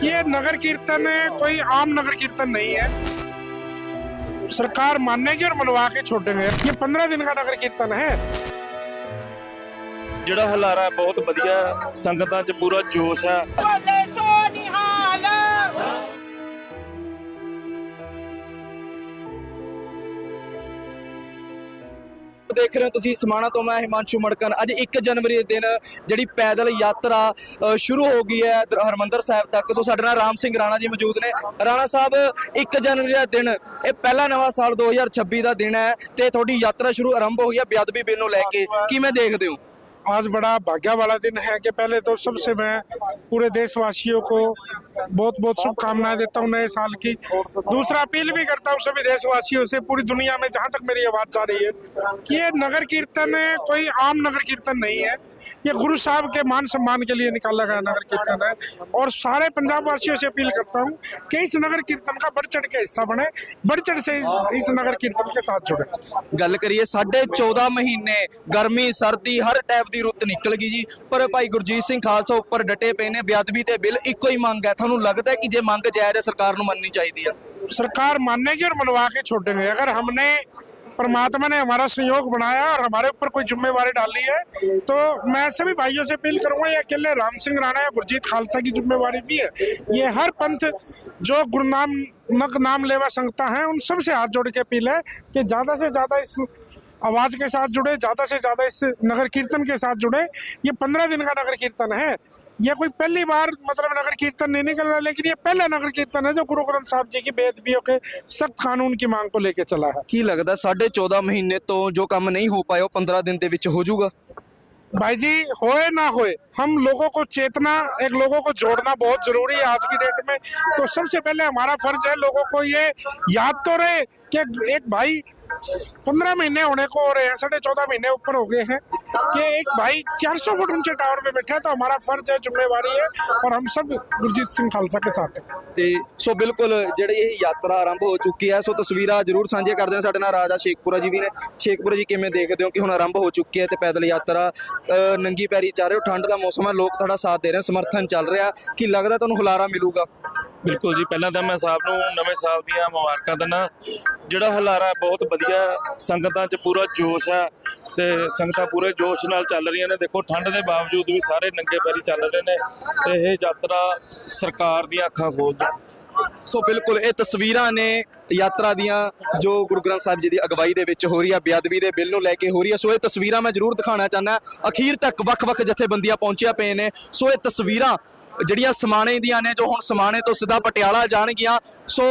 कि ये नगर कीर्तन कोई आम नगर कीर्तन नहीं है सरकार मानेगी और मनवा के छोड़ेंगे ये पंद्रह दिन का नगर कीर्तन है ਜਿਹੜਾ ਹਲਾਰਾ ਹੈ ਬਹੁਤ ਵਧੀਆ ਸੰਗਤਾਂ 'ਚ ਪੂਰਾ ਜੋਸ਼ ਹੈ ਦੇਖ ਰਹੇ ਹੋ ਤੁਸੀਂ ਸਮਾਣਾ ਤੋਂ ਮੈਂ ਹਿਮਾਂਸ਼ੂ ਮੜਕਨ ਅੱਜ 1 ਜਨਵਰੀ ਦੇ ਦਿਨ ਜਿਹੜੀ ਪੈਦਲ ਯਾਤਰਾ ਅ, ਸ਼ੁਰੂ ਹੋ ਗਈ ਹੈ ਦਰ- ਹਰਮੰਦਰ ਸਾਹਿਬ ਤੱਕ ਸੋ ਸਾਡੇ ਨਾਲ ਰਾਮ ਸਿੰਘ ਰਾਣਾ ਜੀ ਮੌਜੂਦ ਨੇ ਰਾਣਾ ਸਾਹਿਬ 1 ਜਨਵਰੀ ਦਾ ਦਿਨ ਇਹ ਪਹਿਲਾ ਨਵਾਂ ਸਾਲ 2026 ਦਾ ਦਿਨ ਹੈ ਤੇ ਤੁਹਾਡੀ ਯਾਤਰਾ ਸ਼ੁਰੂ ਆਰੰਭ ਹੋਈ ਹੈ ਬੇਅਦਬੀ ਬਿੱਲ ਨੂੰ ਲੈ ਕੇ ਕਿਵੇਂ ਦੇਖਦੇ ਹੋ आज बड़ा भाग्य वाला दिन है कि पहले तो सबसे मैं पूरे देशवासियों को बहुत बहुत शुभकामनाएँ देता हूँ नए साल की। दूसरा अपील भी करता हूँ सभी देशवासियों से, पूरी दुनिया में जहाँ तक मेरी आवाज़ जा रही है, कि ये नगर कीर्तन है कोई आम नगर कीर्तन नहीं है। ये गुरु साहब के मान सम्मान के लिए निकाला गया नगर कीर्तन है। और सारे पंजाब वासियों से अपील करता हूँ कि इस नगर कीर्तन का बढ़ चढ़ के हिस्सा बने, बढ़ चढ़ से इस नगर कीर्तन के साथ जुड़े। गल करिए, साढ़े चौदह महीने गर्मी, सर्दी, हर टाइप की रुत निकल गई जी। पर भाई गुरजीत सिंह खालसा उपर डटे पे ने बेदबी के बिल एक ही मंग है। ਤੁਹਾਨੂੰ ਲੱਗਦਾ ਹੈ ਕਿ ਜੇ ਮੰਗ ਜਾਇਜ਼ ਹੈ ਸਰਕਾਰ ਨੂੰ ਮੰਨਣੀ ਚਾਹੀਦੀ ਹੈ सरकार मानेगी और मनवा के छोड़ेंगे अगर हमने परमात्मा ने हमारा संयोग बनाया और हमारे ऊपर कोई जिम्मेवारी डाली है तो मैं सभी भाइयों से अपील करूंगा ये अकेले राम सिंह राणा या गुरजीत खालसा की जिम्मेवारी भी है ये हर पंथ जो गुरु नाम नक नाम लेवा संगता है उन सबसे हाथ जोड़ के अपील है कि ज़्यादा से ज़्यादा इस आवाज के साथ जुड़े ज़्यादा से ज़्यादा इस नगर कीर्तन के साथ जुड़े ये पंद्रह दिन का नगर कीर्तन है ये कोई पहली बार मतलब नगर कीर्तन नहीं निकल रहा लेकिन ये पहला नगर कीर्तन है जो गुरु ग्रंथ साहब जी की बेअदबियों के सख्त कानून की मांग को लेकर चला है ਕੀ ਲੱਗਦਾ ਸਾਢੇ 14 ਮਹੀਨੇ ਤੋਂ ਜੋ ਕੰਮ ਨਹੀਂ ਹੋ ਪਾਇਆ ਉਹ 15 ਦਿਨ ਦੇ ਵਿੱਚ ਹੋ ਜਾਊਗਾ भाई जी होए ना होए हम लोगों को चेतना एक लोगों को जोड़ना बहुत जरूरी है आज की डेट में तो सबसे पहले हमारा फर्ज है लोगों को ये याद तो रहे कि एक भाई पंद्रह महीने होने को हो रहे हैं साढ़े चौदह महीने ऊपर हो गए हैं कि एक भाई 400 फुट ऊंचे टावर पे बैठा है तो हमारा फर्ज है जिम्मेवारी है और हम सब गुरजीत सिंह खालसा के साथ हैं ਤੇ ਸੋ ਬਿਲਕੁਲ ਜਿਹੜੀ ਇਹ ਯਾਤਰਾ ਆਰੰਭ ਹੋ ਚੁੱਕੀ ਹੈ ਸੋ ਤਸਵੀਰਾਂ ਜ਼ਰੂਰ ਸਾਂਝੇ ਕਰਦੇ ਹਾਂ ਸਾਡੇ ਨਾਲ ਰਾਜਾ ਸ਼ੇਖਪੁਰਾ ਜੀ ਵੀ ਨੇ ਸ਼ੇਖਪੁਰਾ ਜੀ ਕਿਵੇਂ ਦੇਖਦੇ ਹੋ ਕਿ ਹੁਣ ਆਰੰਭ ਹੋ ਚੁੱਕੀ ਹੈ ਤੇ ਪੈਦਲ ਯਾਤਰਾ ਅ, ਨੰਗੀ ਪੈਰੀ ਜਾ ਰਹੇ ਹੋ ਠੰਡ ਦਾ ਮੌਸਮ ਹੈ ਲੋਕ ਤੁਹਾਡਾ ਸਾਥ ਦੇ ਰਹੇ ਨੇ ਸਮਰਥਨ ਚੱਲ ਰਿਹਾ ਕੀ ਲੱਗਦਾ ਤੁਹਾਨੂੰ ਹੁਲਾਰਾ ਮਿਲੂਗਾ ਬਿਲਕੁਲ ਜੀ, ਪਹਿਲਾਂ ਤਾਂ ਮੈਂ ਸਾਹਿਬ ਨੂੰ ਨਵੇਂ ਸਾਲ ਦੀਆਂ ਮੁਬਾਰਕਾਂ ਦਿੰਦਾ। ਜਿਹੜਾ ਹਲਾਰਾ ਬਹੁਤ ਵਧੀਆ ਸੰਗਤਾਂ 'ਚ ਪੂਰਾ ਜੋਸ਼ ਹੈ ਤੇ ਸੰਗਤਾਂ ਪੂਰੇ ਜੋਸ਼ ਨਾਲ ਚੱਲ ਰਹੀਆਂ ਨੇ। ਦੇਖੋ, ਠੰਡ ਦੇ ਬਾਵਜੂਦ ਵੀ ਸਾਰੇ ਨੰਗੇ ਪੈਰੀ ਚੱਲ ਰਹੇ ਨੇ ਤੇ ਇਹ ਯਾਤਰਾ ਸਰਕਾਰ ਦੀਆਂ ਅੱਖਾਂ ਖੋਲਦੀ ਸੋ ਬਿਲਕੁਲ, ਇਹ ਤਸਵੀਰਾਂ ਨੇ ਯਾਤਰਾ ਦੀਆਂ ਜੋ ਗੁਰੂ ਗ੍ਰੰਥ ਸਾਹਿਬ ਜੀ ਦੀ ਅਗਵਾਈ ਦੇ ਵਿੱਚ ਹੋ ਰਹੀ ਹੈ, ਬੇਅਦਬੀ ਦੇ ਬਿੱਲ ਨੂੰ ਲੈ ਕੇ ਹੋ ਰਹੀ ਹੈ। ਸੋ ਇਹ ਤਸਵੀਰਾਂ ਮੈਂ ਜ਼ਰੂਰ ਦਿਖਾਉਣਾ ਚਾਹੁੰਦਾ ਅਖੀਰ ਤੱਕ ਵੱਖ-ਵੱਖ ਜਥੇਬੰਦੀਆਂ ਪਹੁੰਚੀਆਂ ਪਏ ਨੇ। ਸੋ ਇਹ ਤਸਵੀਰਾਂ ਜਿਹੜੀਆਂ ਸਮਾਣੇ ਦੀਆਂ ਨੇ, ਜੋ ਹੁਣ ਸਮਾਣੇ ਤੋਂ ਸਿੱਧਾ ਪਟਿਆਲਾ ਜਾਣਗੀਆਂ। ਸੋ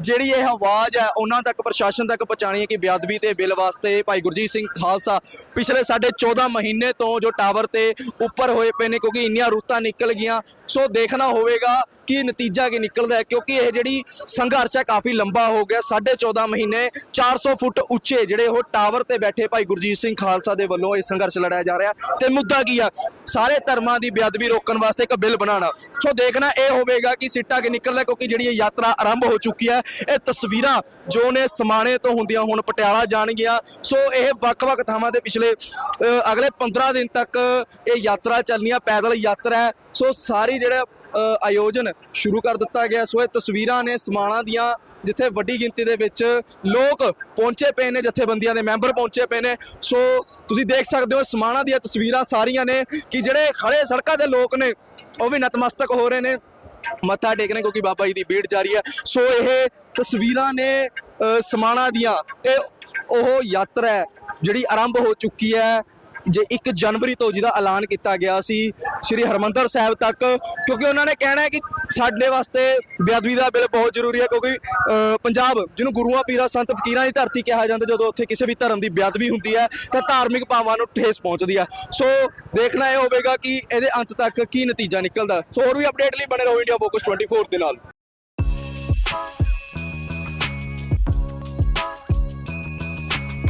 ਜਿਹੜੀ ਇਹ ਆਵਾਜ਼ ਹੈ, ਉਹਨਾਂ ਤੱਕ ਪ੍ਰਸ਼ਾਸਨ ਤੱਕ ਪਹੁੰਚਾਣੀ ਹੈ ਕਿ ਬੇਅਦਬੀ ਤੇ ਬਿੱਲ ਵਾਸਤੇ ਭਾਈ ਗੁਰਜੀਤ ਸਿੰਘ ਖਾਲਸਾ ਪਿਛਲੇ ਸਾਡੇ 14 ਮਹੀਨੇ ਤੋਂ ਜੋ ਟਾਵਰ ਤੇ ਉੱਪਰ ਹੋਏ ਪਏ ਨੇ, ਕਿਉਂਕਿ ਇੰਨੀਆਂ ਰੂਤਾਂ ਨਿਕਲ ਗਈਆਂ। ਸੋ ਦੇਖਣਾ ਹੋਵੇਗਾ ਕਿ ਨਤੀਜਾ ਕੀ ਨਿਕਲਦਾ ਹੈ, ਕਿਉਂਕਿ ਇਹ ਜਿਹੜੀ ਸੰਘਰਸ਼ ਹੈ ਕਾਫੀ ਲੰਬਾ ਹੋ ਗਿਆ। 14.5 ਮਹੀਨੇ 400 ਫੁੱਟ ਉੱਚੇ ਜਿਹੜੇ ਉਹ ਟਾਵਰ ਤੇ ਬੈਠੇ ਭਾਈ ਗੁਰਜੀਤ ਸਿੰਘ ਖਾਲਸਾ ਦੇ ਵੱਲੋਂ ਇਹ ਸੰਘਰਸ਼ ਲੜਾਇਆ ਜਾ ਰਿਹਾ ਤੇ ਮੁੱਦਾ ਕੀ ਆ? ਸਾਰੇ ਧਰਮਾਂ ਦੀ ਬੇਅਦਬੀ ਰੋਕਣ ਵਾਸਤੇ ਇੱਕ ਬਿੱਲ ਬਣਾਉਣਾ। ਸੋ ਦੇਖਣਾ ਇਹ ਹੋਵੇਗਾ ਕਿ ਸਿੱਟਾ ਕਿ ਨਿਕਲਦਾ ਕਿਉਂਕਿ ਜਿਹੜੀ ਇਹ ਯਾਤਰਾ ਆਰੰਭ ਹੋ ਚੁੱਕੀ ਹੈ, ਇਹ ਤਸਵੀਰਾਂ ਜੋ ਨੇ ਸਮਾਣੇ ਤੋਂ ਹੁੰਦੀਆਂ ਹੁਣ ਪਟਿਆਲਾ ਜਾਣਗੀਆਂ। ਸੋ ਇਹ ਵੱਖ-ਵੱਖ ਥਾਵਾਂ ਤੇ ਪਿਛਲੇ ਅਗਲੇ 15 ਦਿਨ ਤੱਕ ਇਹ ਯਾਤਰਾ ਚੱਲਣੀ ਆ, ਪੈਦਲ ਯਾਤਰਾ ਹੈ। ਸੋ ਸਾਰੀ ਜਿਹੜਾ ਆਯੋਜਨ ਸ਼ੁਰੂ ਕਰ ਦਿੱਤਾ ਗਿਆ। ਸੋ ਇਹ ਤਸਵੀਰਾਂ ਨੇ ਸਮਾਣਾ ਦੀਆਂ, ਜਿੱਥੇ ਵੱਡੀ ਗਿਣਤੀ ਦੇ ਵਿੱਚ ਲੋਕ ਪਹੁੰਚੇ ਪਏ ਨੇ, ਜਥੇਬੰਦੀਆਂ ਦੇ ਮੈਂਬਰ ਪਹੁੰਚੇ ਪਏ ਨੇ। ਸੋ ਤੁਸੀਂ ਦੇਖ ਸਕਦੇ ਹੋ, ਸਮਾਣਾ ਦੀਆਂ ਤਸਵੀਰਾਂ ਸਾਰੀਆਂ ਨੇ ਕਿ ਜਿਹੜੇ ਖੜੇ ਸੜਕਾਂ ਦੇ ਲੋਕ ਨੇ ਉਹ ਵੀ ਨਤਮਸਤਕ ਹੋ ਰਹੇ ਨੇ। ਮੱਥਾ ਟੇਕ ਰਹੇ ਕਿਉਂਕਿ ਬਾਬਾ ਜੀ ਦੀ ਭੀੜ ਜਾਰੀ ਹੈ। ਸੋ ਇਹ ਤਸਵੀਰਾਂ ਨੇ ਸਮਾਣਾ ਦੀਆਂ। ਇਹ ਉਹ ਯਾਤਰਾ ਹੈ ਜਿਹੜੀ ਆਰੰਭ ਹੋ ਚੁੱਕੀ ਹੈ। ਜੇ 1 ਜਨਵਰੀ ਤੋਂ ਜਿਹਦਾ ਐਲਾਨ ਕੀਤਾ ਗਿਆ ਸੀ ਸ੍ਰੀ ਹਰਮੰਦਰ ਸਾਹਿਬ ਤੱਕ, ਕਿਉਂਕਿ ਉਹਨਾਂ ਨੇ ਕਹਿਣਾ ਹੈ ਕਿ ਸਾਡੇ ਵਾਸਤੇ ਬੇਅਦਬੀ ਦਾ ਬਿੱਲ ਬਹੁਤ ਜ਼ਰੂਰੀ ਹੈ, ਕਿਉਂਕਿ ਪੰਜਾਬ, ਜਿਹਨੂੰ ਗੁਰੂਆਂ, ਪੀਰਾਂ, ਸੰਤ ਫਕੀਰਾਂ ਦੀ ਧਰਤੀ ਕਿਹਾ ਜਾਂਦਾ, ਜਦੋਂ ਉੱਥੇ ਕਿਸੇ ਵੀ ਧਰਮ ਦੀ ਬੇਅਦਬੀ ਹੁੰਦੀ ਹੈ, ਤਾਂ ਧਾਰਮਿਕ ਭਾਵਾਂ ਨੂੰ ਠੇਸ ਪਹੁੰਚਦੀ ਹੈ। ਸੋ, ਦੇਖਣਾ ਇਹ ਹੋਵੇਗਾ ਕਿ ਇਹਦੇ ਅੰਤ ਤੱਕ ਕੀ ਨਤੀਜਾ ਨਿਕਲਦਾ। ਸੋ, ਹੋਰ ਵੀ ਅਪਡੇਟ ਲਈ ਬਣੇ ਰਹੋ ਇੰਡੀਆ ਫੋਕਸ 24 ਦੇ ਨਾਲ।